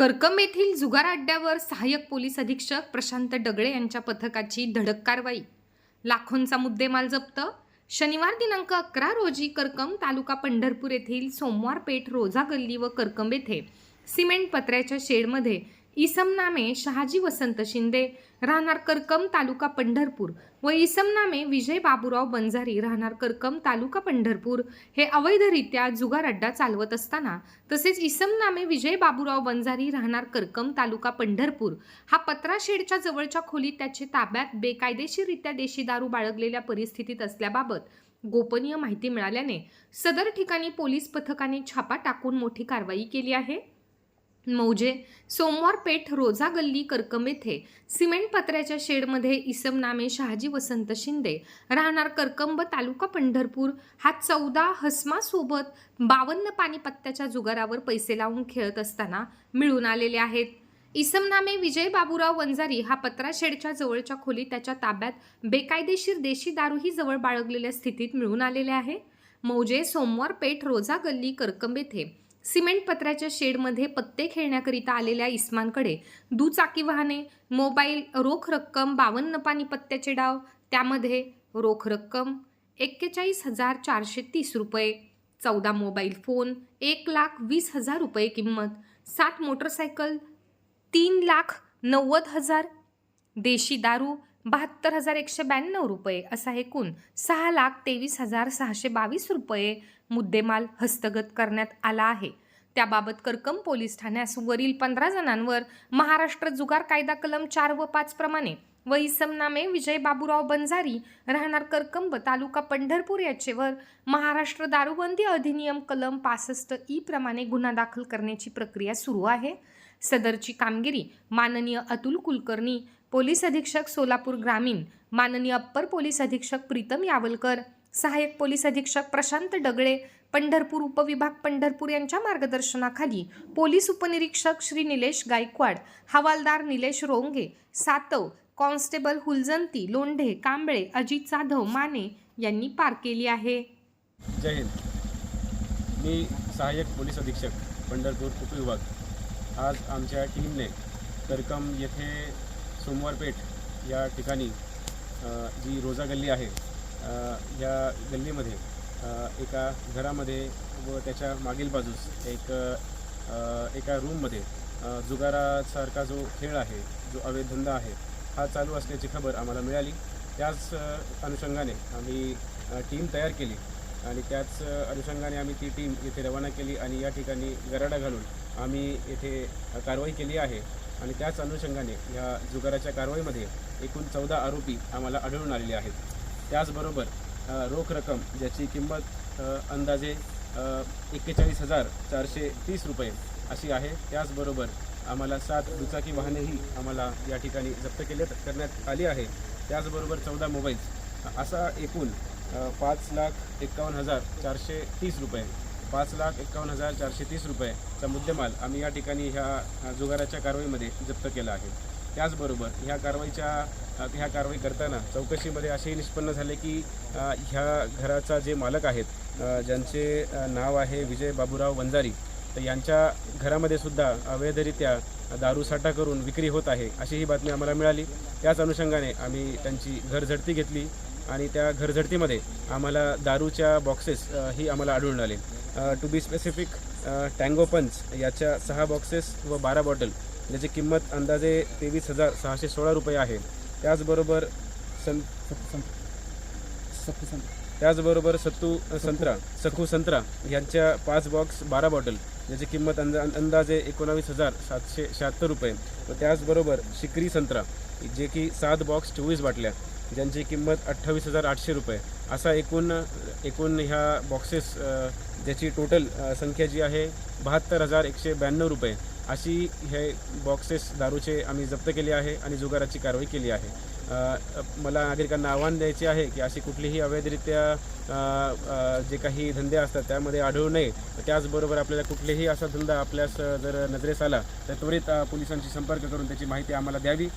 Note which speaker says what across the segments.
Speaker 1: करकम येथील जुगार अड्ड्यावर सहाय्यक पोलीस अधीक्षक प्रशांत डगळे यांच्या पथकाची धडक कारवाई. लाखोंचा मुद्देमाल जप्त. शनिवार दिनांक अकरा रोजी करकम तालुका पंढरपूर येथील सोमवार पेठ रोजा गल्ली व करकम येथे सिमेंट पत्र्याच्या शेडमध्ये इसम नामे शहाजी वसंत शिंदे राहणार करकम तालुका पंढरपूर. व इसम नामे विजय बाबूराव बंजारी राहणार करकम तालुका पंढरपूर. हे अवैधरित्या जुगार अड्डा चालवत असताना तसेच इसम नामे विजय बाबूराव बंजारी राहणार करकम तालुका पंढरपूर. हा पत्रा शेडच्या जवळच्या खोलीत त्याचे ताब्यात बेकायदेशीररित्या देशी दारू बाळगलेल्या परिस्थितीत असल्याबाबत गोपनीय माहिती मिळाल्याने सदर ठिकाणी पोलीस पथकाने छापा टाकून मोठी कारवाई केली आहे. मौजे सोमवार पेठ रोजा गल्ली करकम येथे. सिमेंट पत्र्याच्या शेडमध्ये इसम नामे शहाजी वसंत शिंदे. राहणार करकंब तालुका पंढरपूर. हा चौदा हसमासोबत बावन्न पाणीपत्त्याच्या जुगारावर पैसे लावून खेळत असताना मिळून आलेले आहेत. इसम नामे विजय बाबूराव वंजारी हा पत्रा शेडच्या जवळच्या खोलीत त्याच्या ताब्यात बेकायदेशीर देशी दारूही जवळ बाळगलेल्या स्थितीत मिळून आलेले आहे. मौजे सोमवार पेठ रोजा गल्ली करकंब येथे. सिमेंट पत्र्याच्या शेडमध्ये पत्ते खेळण्याकरिता आलेल्या इस्मानकडे दुचाकी वाहने मोबाईल रोख रक्कम बावन्न पाणी पत्त्याचे डाव त्यामध्ये रोख रक्कम एक्केचाळीस हजार चारशे तीस रुपये चौदा मोबाईल फोन एक लाख वीस हजार रुपये किंमत सात मोटरसायकल तीन लाख नव्वद हजार देशी दारू बहात्तर हजार एकशे ब्याण्णव रुपये असा एकूण सहा लाख तेवीस हजार सहाशे बावीस रुपये मुद्देमाल हस्तगत करण्यात आला आहे. त्याबाबत करकम पोलीस ठाण्यास वरील पंधरा जणांवर महाराष्ट्र जुगार कायदा कलम चार व पाच प्रमाणे व इसम नामे विजय बाबूराव बंजारी राहणार करकंब तालुका पंढरपूर याचेवर महाराष्ट्र दारूबंदी अधिनियम कलम पासष्ट ई प्रमाणे गुन्हा दाखल करण्याची प्रक्रिया सुरू आहे. सदरची कामगिरी माननीय अतुल कुलकर्णी पोलीस अधीक्षक सोलापूर ग्रामीण माननीय अप्पर पोलीस अधीक्षक प्रीतम यावलकर सहाय्यक पोलीस अधीक्षक प्रशांत डगळे पंढरपूर उपविभाग पंढरपूर यांच्या मार्गदर्शनाखाली पोलीस उपनिरीक्षक श्री निलेश गायकवाड हवालदार निलेश रोंगे सातव कॉन्स्टेबल हुलजंती लोंढे कांबळे अजित जाधव माने यांनी पार केली आहे.
Speaker 2: जय हिंद. मी सहाय्यक पोलीस अधीक्षक पंढरपूर उपविभाग. आज आमच्या टीमने तरकम येथे सोमवार पेठ या ठिकाणी जी रोजा गल्ली आहे या गल्लीमध्ये एका घरामध्ये व त्याच्या मागील बाजूस एक एका रूममध्ये जुगारासारखा जो खेळ आहे जो अवैध धंदा आहे हा चालू असल्याची खबर आम्हाला मिळाली. त्याच अनुषंगाने आम्ही टीम तयार केली आणि त्याच अनुषंगाने आम्ही ती टीम येथे रवाना केली आणि या ठिकाणी गराडा घालून आम्ही येथे कारवाई केली आहे आणि त्याच अनुषंगाने या जुगाराच्या कारवाईमध्ये एकूण चौदा आरोपी आम्हाला आढळून आलेले आहेत. त्याचबरोबर रोख रक्कम ज्याची किंमत अंदाजे एक्केचाळीस हजार चारशे तीस रुपये अशी आहे. त्याचबरोबर आम्हाला सात दुचाकी वाहनेही आम्हाला या ठिकाणी जप्त केले करण्यात आली आहे. त्याचबरोबर चौदा मोबाईल्स असा एकूण पाच लाख एकावन्न हजार चारशे तीस रुपये पाच लाख एकावन्न हजार चारशे तीस रुपयेचा मुद्देमाल आम्ही या ठिकाणी ह्या जुगाराच्या कारवाईमध्ये जप्त केला आहे. त्याचबरोबर ह्या कारवाईच्या ह्या कारवाई करताना चौकशीमध्ये असेही निष्पन्न झाले की ह्या घराचा जे मालक आहेत ज्यांचे नाव आहे विजय बाबूराव वंजारी तर यांच्या घरामध्ये सुद्धा अवैधरित्या दारूसाठा करून विक्री होत आहे अशी ही बातमी आम्हाला मिळाली. त्याच अनुषंगाने आम्ही त्यांची घरझडती घेतली आणि त्या घरझडतीमध्ये आम्हाला दारूच्या बॉक्सेस ही आम्हाला आढळून आले. टू बी स्पेसिफिक टँगो पंच याच्या सहा बॉक्सेस व बारा बॉटल ज्याची किंमत अंदाजे तेवीस हजार सहाशे सोळा रुपये आहे. त्याचबरोबर सं त्याचबरोबर सत्तू संत्रा सखू संत्रा यांच्या पाच बॉक्स बारा बॉटल ज्याची किंमत अंदा अंदाजे एकोणावीस हजार सातशे शहात्तर रुपये. व त्याचबरोबर शिकरी संत्रा जे की सात बॉक्स चोवीस बाटल्या ज्यांची किंमत अठ्ठावीस हजार आठशे रुपये. असा एकूण एकूण ह्या बॉक्सेस ज्याची टोटल संख्या जी आहे बहात्तर हजार एकशे ब्याण्णव रुपये. अशी हे बॉक्सेस दारूचे आम्ही जप्त केले आहे आणि जुगाराची कारवाई केली आहे. मला नागरिकांना आव्हान द्यायचे आहे की अशी कुठलीही अवैधरित्या जे काही धंदे असतात त्यामध्ये आढळू नये. त्याचबरोबर आपल्याला कुठलेही असा धंदा आपल्यास जर नजरेस आला तर त्वरित पोलिसांशी संपर्क करून त्याची माहिती आम्हाला द्यावी.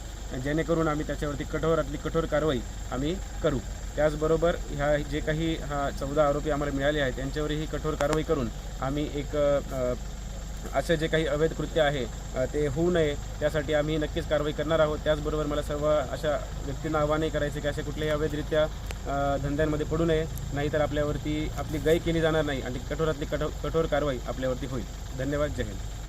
Speaker 2: जेणेकरून आम्ही त्याच्यावरती कठोरातली कठोर कारवाई आम्ही करू. त्याचबरोबर ह्या जे काही हा चौदा आरोपी आम्हाला मिळाले आहेत त्यांच्यावरही कठोर कारवाई करून आम्ही एक असे जे काही अवैध कृत्य आहे ते होऊ नये त्यासाठी आम्ही नक्कीच कारवाई करणार आहोत. त्याचबरोबर मला सर्व अशा व्यक्तींना आव्हानही करायचे की असे कुठल्याही अवैधरित्या धंद्यांमध्ये पडू नये नाहीतर आपल्यावरती आपली गय केली जाणार नाही आणि कठोरातली कठोर कठोर कारवाई आपल्यावरती होईल. धन्यवाद. जय हिंद.